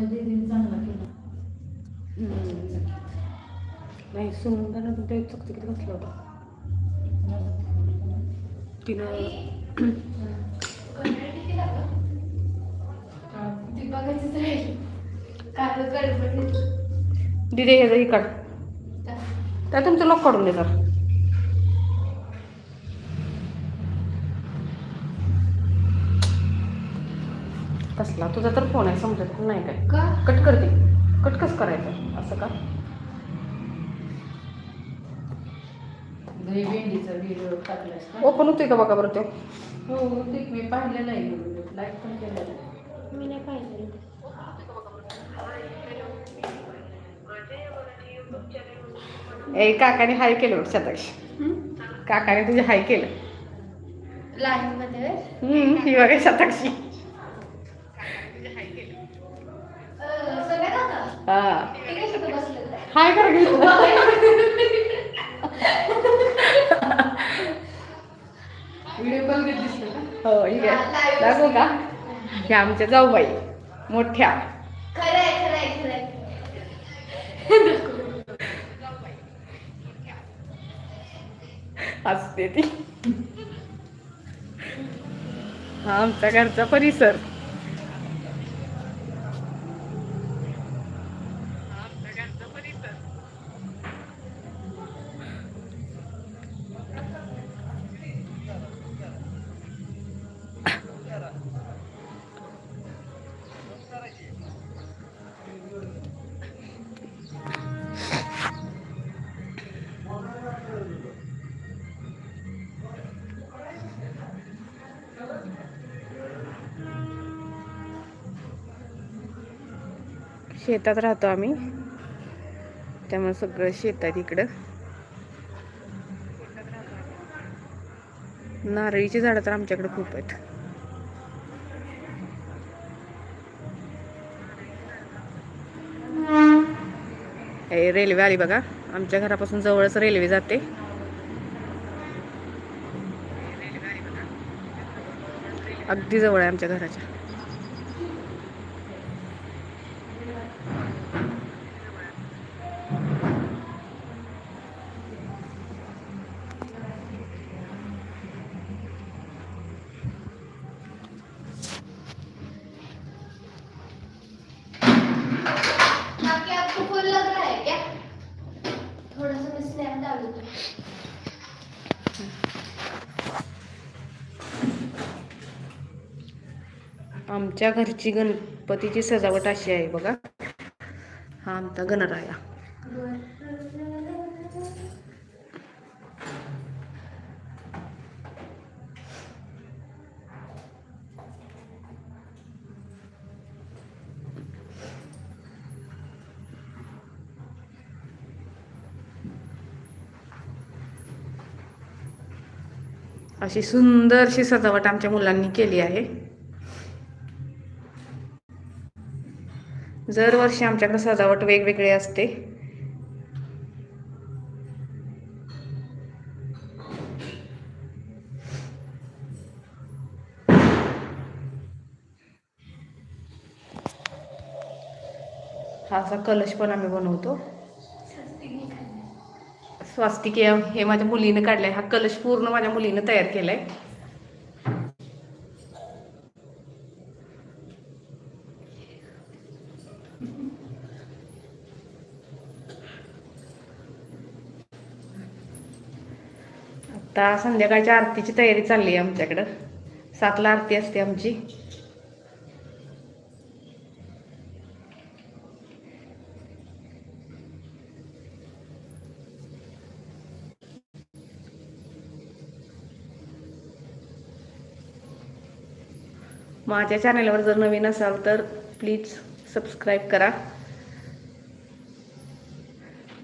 आपल्या दीदीने चांगला केला. नाही सुनंदानं पण ते चकचकीत घातलं होतं. तिनं दिदे हे ही काढ त्या तुमचं लॉक काढून दे कसला तुझा तर फोन आहे समजत पण नाही काय का? कट करते. कट कसं करायचं? असं का? दही भेंडीचा व्हिडिओ टाकलास का? ओपन होतोय का बघा बरं ते? हो ते मी पाहिलेला आहे व्हिडिओ लाईक पण केलेला आहे. मी नाही पाहिजे ए काकाने हाय केलं बघ शताक्ष. काकाने तुझे हाय केलं. लाईन मध्ये हम्म, ही बघा शताक्षी सगळ्यात आता हा. हाय कर हो ठीक आहे. दाखवू का? हे आमच्या जाऊबाई. मोठ्या. खरंय खरंय खरंय असते ती. हा आमच्या घरचा परिसर. शेतात राहतो आम्ही. त्यामुळे सगळं शेत इकडं. नारळीची झाडं तर आमच्याकडे खूप आहेत. हे रेल्वे आली बघा. आमच्या घरापासून जवळच रेल्वे जाते. अगदी जवळ आहे आमच्या घराच्या. आमच्या घरची गणपतीची सजावट अशी आहे बघा. हा आमचा गणराया. अशी सुंदरशी सजावट आमच्या मुलांनी केली आहे. दरवर्षी आमच्याकडे सजावट वेगवेगळी असते. हा असा कलश पण आम्ही बनवतो. स्वास्तिक हे- हे माझ्या मुलीनं काढलंय. हा कलश पूर्ण माझ्या मुलीनं तयार केलाय. आता संध्याकाळच्या आरतीची तयारी चालली आहे आमच्याकडं. सातला आरती असते आमची. माझ्या चॅनेलवर जर नवीन असाल तर प्लीज सबस्क्राईब करा.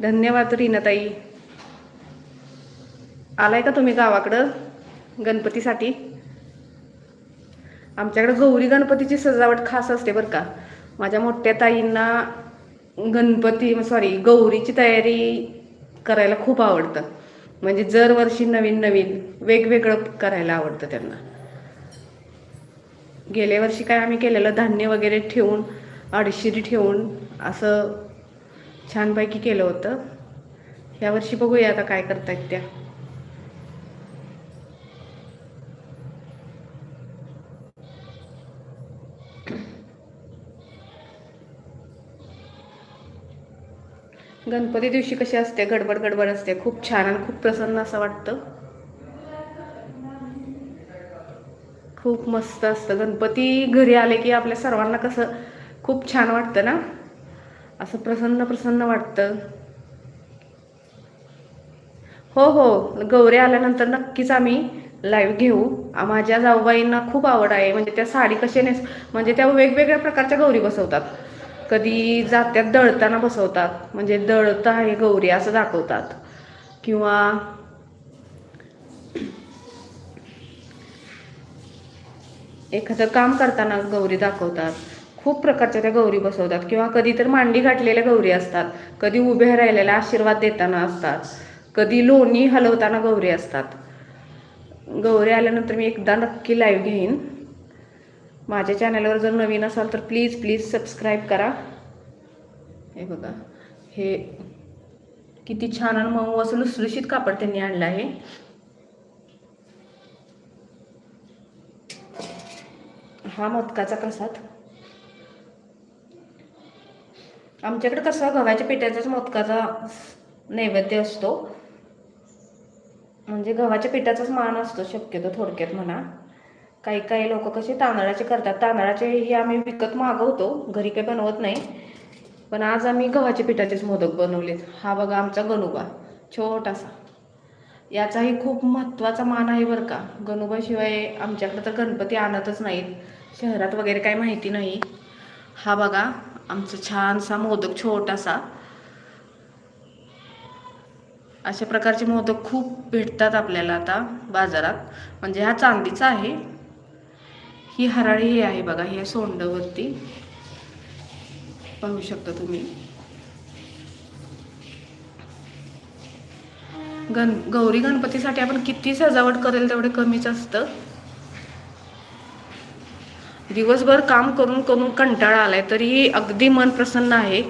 धन्यवाद रीनाताई. आलाय का तुम्ही गावाकडं? गणपतीसाठी. आमच्याकडे गौरी गणपतीची सजावट खास असते बरं का. माझ्या मोठ्या ताईंना गणपती सॉरी गौरीची तयारी करायला खूप आवडतं. म्हणजे दरवर्षी नवीन नवीन वेगवेगळं करायला आवडतं त्यांना. गेल्या वर्षी काय आम्ही केलेलं धान्य वगैरे ठेवून अडशिरी ठेवून असं छानपैकी केलं होतं. यावर्षी बघूया आता काय करतायत त्या. गणपती दिवशी कशी असते? गडबड गडबड असते. खूप छान आणि खूप प्रसन्न असं वाटतं. खूप मस्त असतं. गणपती घरी आले की आपल्या सर्वांना कसं खूप छान वाटतं ना? असं प्रसन्न प्रसन्न वाटतं. हो हो. गौरी आल्यानंतर नक्कीच आम्ही लाईव्ह घेऊ. माझ्या जाऊबाईंना खूप आवड आहे. म्हणजे त्या साडी कशी नेस म्हणजे त्या वेगवेगळ्या प्रकारच्या गौरी बसवतात. कधी जात्यात दळताना बसवतात. म्हणजे दळत आहे गौरी असं दाखवतात. किंवा एखादं काम करताना गौरी दाखवतात. खूप प्रकारच्या त्या गौरी बसवतात. किंवा कधी तर मांडी घातलेल्या गौरी असतात. कधी उभ्या राहिलेल्या आशीर्वाद देताना असतात. कधी लोणी हलवताना गौरी असतात. गौरी आल्यानंतर मी एकदा नक्की लाईव्ह घेईन. माझ्या चॅनलवर जर नवीन असाल तर प्लीज प्लीज सबस्क्राईब करा. हे बघा हे किती छान आणि मऊ असं लुसलुशीत कापड त्यांनी आणलं आहे. हा मोदकाचा प्रसाद. आमच्याकडे कसं गव्हाच्या पिठाचाच मोदकाचा नैवेद्य असतो. म्हणजे गव्हाच्या पिठाचाच मान असतो शक्यतो थोडक्यात म्हणा. काही काही लोक कसे तांदळाचे करतात. तांदळाचेही आम्ही विकत मागवतो. घरी काही बनवत नाही. पण आज आम्ही गव्हाच्या पिठाचेच मोदक बनवलेत. हा बघा आमचा गणुबा छोटासा. याचाही खूप महत्त्वाचा मान आहे बरं का. गणुबाशिवाय आमच्याकडे तर गणपती आणतच नाहीत. शहरात वगैरे काही माहिती नाही. हा बघा आमचा छानसा मोदक छोटासा. अशा प्रकारचे मोदक खूप भेटतात आपल्याला आता बाजारात. म्हणजे हा चांदीचा आहे. ही हराळी ही आहे बघा ह्या सोंडवरती. पाहू शकता तुम्ही. गण गौरी गणपतीसाठी आपण किती सजावट करेल तेवढे कमीच असतं. दिवसभर काम करून करून कंटाळा आलाय तरीही अगदी मन प्रसन्न आहे.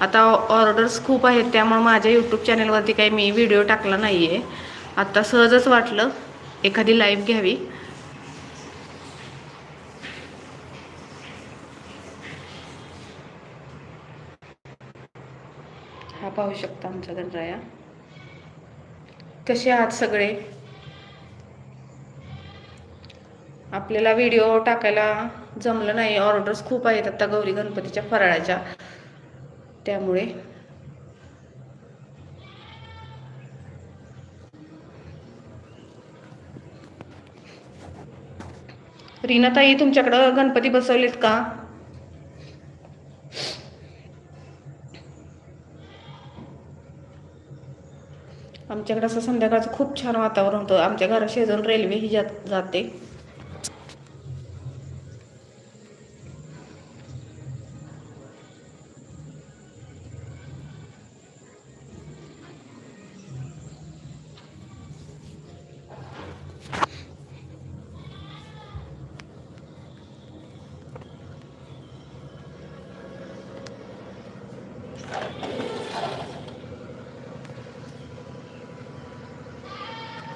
आता ऑर्डर्स खूप आहेत त्यामुळे माझ्या यूट्यूब चॅनलवरती काही मी व्हिडिओ टाकला नाही आहे आत्ता सहजच वाटलं एखादी लाईव्ह घ्यावी. हा पाहू शकता आमचा गणराया. कसे आहात सगळे? आपल्याला व्हिडिओ टाकायला जमलं नाही. ऑर्डर्स खूप आहेत आता गौरी गणपतीच्या फराळाच्या. त्यामुळे. रीनाताई तुमच्याकडं गणपती बसवलेत का? आमच्याकडे असं संध्याकाळचं खूप छान वातावरण होतं. आमच्या घरा रेल्वेही रेल्वे ही जात जाते.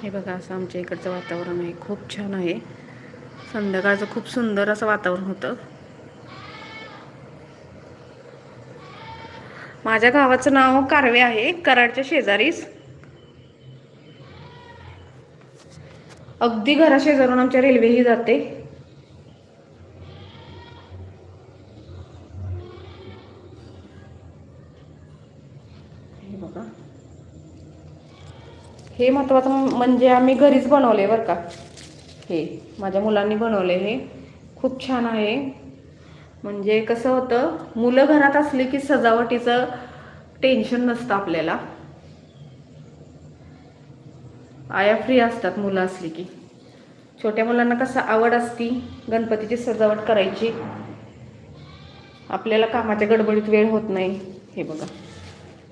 हे बघा असं आमच्या इकडचं वातावरण आहे. खूप छान आहे. संध्याकाळचं खूप सुंदर असं वातावरण होतं. माझ्या गावाचं नाव कारवे आहे. कराडच्या शेजारीच. अगदी घराशेजारून आमच्या रेल्वेही जाते हे बघा हे महत्त्वाचं म्हणजे आम्ही घरीच बनवले बरं का. हे माझ्या मुलांनी बनवले हे. खूप छान आहे. म्हणजे कसं होतं मुलं घरात असली की सजावटीचं टेन्शन नसतं आपल्याला. आया फ्री असतात मुलं असली की. छोट्या मुलांना कसं आवड असती गणपतीची सजावट करायची. आपल्याला कामाच्या गडबडीत वेळ होत नाही. हे बघा.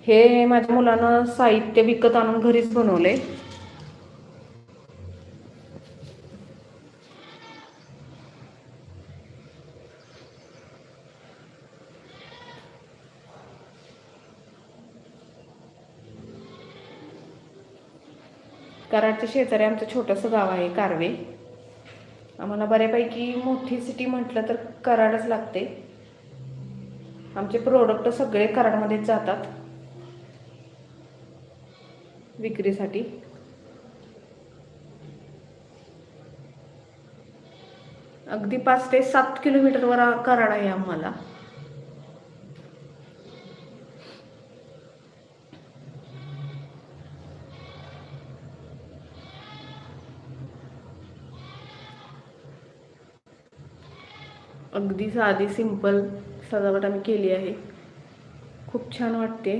हे माझ्या मुलांना साहित्य विकत आणून घरीच बनवले. कराडच्या शेजारी आमचं छोटंसं गाव आहे कारवे. आम्हाला बऱ्यापैकी मोठी सिटी म्हटलं तर कराडच लागते. आमचे प्रोडक्ट सगळे कराडमध्येच जातात. विक्रीसाठी. अगदी पाच ते सात किलोमीटरवर कराड आहे आम्हाला. अगदी साधी सिंपल सजावट आम्ही केली आहे. खूप छान वाटते.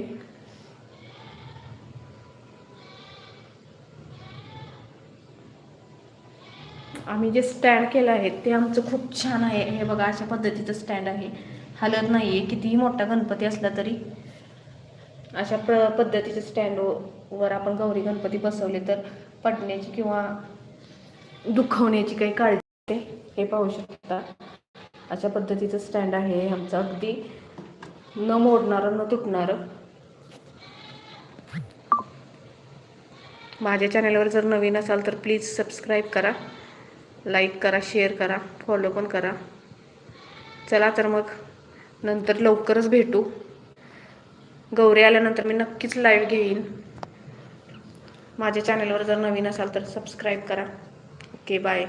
आम्ही जे स्टँड केलं आहे ते आमचं खूप छान आहे. हे बघा अशा पद्धतीचं स्टँड आहे. हलत नाही आहे कितीही मोठा गणपती असला तरी. अशा प्र पद्धतीच्या स्टँडवर आपण गौरी गणपती बसवले तर पडण्याची किंवा दुखवण्याची काही काळजी हे पाहू शकता. अशा पद्धतीचं स्टँड आहे. आमचं अगदी न मोडणारं न तुटणारं. माझ्या चॅनलवर जर नवीन असाल तर प्लीज सबस्क्राईब करा. लाईक करा शेअर करा फॉलो पण करा. चला तर मग नंतर लवकरच भेटू. गौरी आल्यानंतर मी नक्कीच लाईव्ह घेईन. माझ्या चॅनलवर जर नवीन असाल तर सबस्क्राईब करा. Okay bye